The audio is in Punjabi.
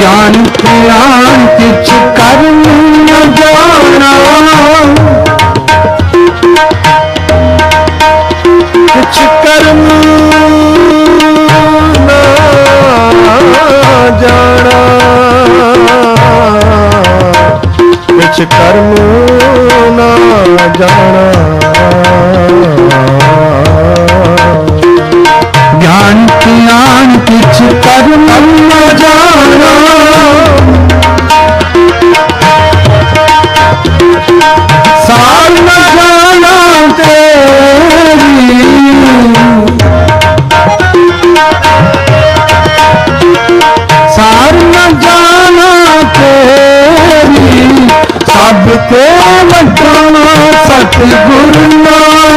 ਗਿਆਨ ਕਿਛ ਕਰਮ ਨ ਜਾਣਾ। ਕਿਛ ਕਰਮ ਨਾ ਜਾਣਾ। ਕਿਛ ਕਰਮ ਨਾ ਜਾਣਾ। ਗਿਆਨ ਗਿਆਨ ਕਿਛ ਕਰਮ ਸਤਿਗੁਰੂ ਨਾਮ।